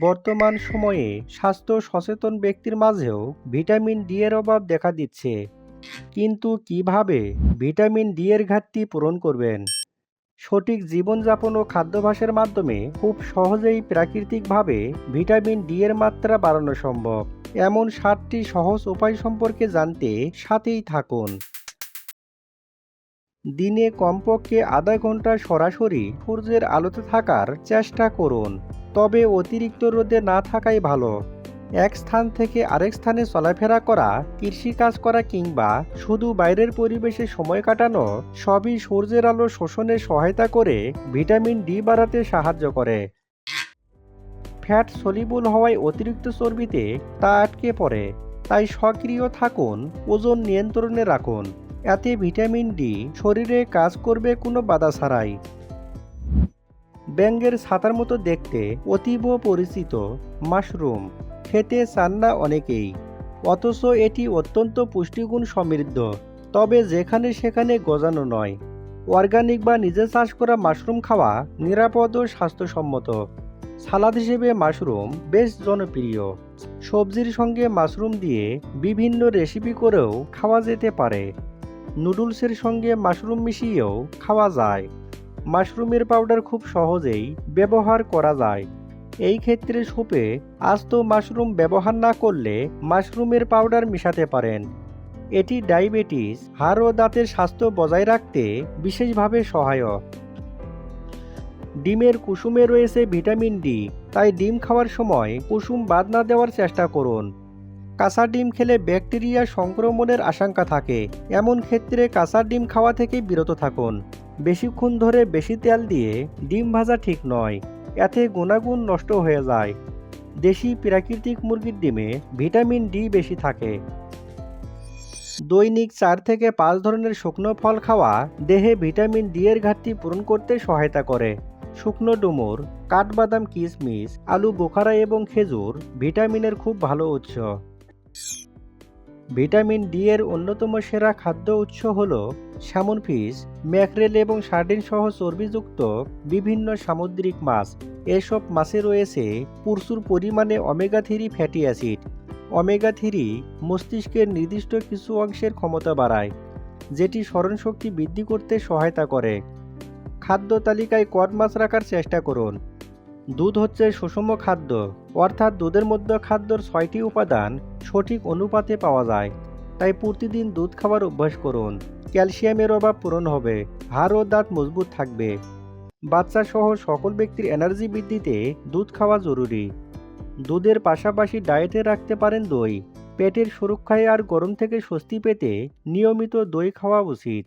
বর্তমান সময়ে স্বাস্থ্য সচেতন ব্যক্তির মাঝেও ভিটামিন ডি এর অভাব দেখা দিচ্ছে। কিন্তু কীভাবে ভিটামিন ডি এর ঘাটতি পূরণ করবেন? সঠিক জীবনযাপন ও খাদ্যাভ্যাসের মাধ্যমে খুব সহজেই প্রাকৃতিকভাবে ভিটামিন ডি এর মাত্রা বাড়ানো সম্ভব। এমন সাতটি সহজ উপায় সম্পর্কে জানতে সাথেই থাকুন। দিনে কমপক্ষে আধা ঘণ্টা সরাসরি সূর্যের আলোতে থাকার চেষ্টা করুন। তবে অতিরিক্ত রোদে না থাকাই ভালো। এক স্থান থেকে আরেক স্থানে চলাফেরা করা, কৃষিকাজ করা কিংবা শুধু বাইরের পরিবেশে সময় কাটানো, সবই সূর্যের আলো শোষণে সহায়তা করে ভিটামিন ডি বাড়াতে সাহায্য করে। ফ্যাট সলিবল হওয়ায় অতিরিক্ত চর্বিতে তা আটকে পড়ে, তাই সক্রিয় থাকুন, ওজন নিয়ন্ত্রণে রাখুন। এতে ভিটামিন ডি শরীরে কাজ করবে কোনো বাধা ছাড়াই। ব্যাঙ্গের ছাতার মতো দেখতে অতীব পরিচিত মাশরুম, খেতে চান না অনেকেই। অথচ এটি অত্যন্ত পুষ্টিগুণ সমৃদ্ধ, তবে যেখানে সেখানে গজানো নয়। অর্গানিক বা নিজে চাষ করা মাশরুম খাওয়া নিরাপদ ও স্বাস্থ্যসম্মত। সালাদ হিসেবে মাশরুম বেশ জনপ্রিয়। সবজির সঙ্গে মাশরুম দিয়ে বিভিন্ন রেসিপি করেও খাওয়া যেতে পারে। নুডলসের সঙ্গে মাশরুম মিশিয়েও খাওয়া যায়। মাশরুমের পাউডার খুব সহজেই ব্যবহার করা যায়। এই ক্ষেত্রে সুপে আস্ত মাশরুম ব্যবহার না করলে মাশরুমের পাউডার মিশাতে পারেন। এটি ডায়াবেটিস, হাড় ও দাঁতের স্বাস্থ্য বজায় রাখতে বিশেষভাবে সহায়ক। ডিমের কুসুমে রয়েছে ভিটামিন ডি, তাই ডিম খাওয়ার সময় কুসুম বাদ না দেওয়ার চেষ্টা করুন। কাঁচা ডিম খেলে ব্যাকটেরিয়া সংক্রমণের আশঙ্কা থাকে। এমন ক্ষেত্রে কাঁচা ডিম খাওয়া থেকে বিরত থাকুন। বেশিক্ষণ ধরে বেশি তেল দিয়ে ডিম ভাজা ঠিক নয়। এতে গুণাগুণ নষ্ট হয়ে যায়। দেশি প্রাকৃতিক মুরগির ডিমে ভিটামিন ডি বেশি থাকে। দৈনিক চার থেকে পাঁচ ধরনের শুকনো ফল খাওয়া দেহে ভিটামিন ডি এর ঘাটতি পূরণ করতে সহায়তা করে। শুকনো ডুমুর, কাঠবাদাম কিশমিশ আলু বোখারা এবং খেজুর ভিটামিনের খুব ভালো উৎস। ভিটামিন ডি এর অন্যতম সেরা খাদ্য উৎস হল স্যামন ফিশ, ম্যাকরেল এবং সার্ডিন সহ চর্বিযুক্ত বিভিন্ন সামুদ্রিক মাছ। এসব মাছে রয়েছে প্রচুর পরিমাণে omega three fatty acid omega three মস্তিষ্কের নির্দিষ্ট কিছু অংশের ক্ষমতা বাড়ায়, যেটি স্মরণশক্তি বৃদ্ধি করতে সহায়তা করে। খাদ্য তালিকায় কড মাছ রাখার চেষ্টা করুন। দুধ হচ্ছে সুষম খাদ্য, অর্থাৎ দুধের মধ্যে খাদ্যর ছয়টি উপাদান সঠিক অনুপাতে পাওয়া যায়। তাই প্রতিদিন দুধ খাওয়ার অভ্যাস করুন। ক্যালসিয়ামের অভাব পূরণ হবে, হাড় ও দাঁত মজবুত থাকবে। বাচ্চা সহ সকল ব্যক্তির এনার্জি বৃদ্ধিতে দুধ খাওয়া জরুরি। দুধের পাশাপাশি ডায়েটে রাখতে পারেন দই। পেটের সুরক্ষায় আর গরম থেকে স্বস্তি পেতে নিয়মিত দই খাওয়া উচিত।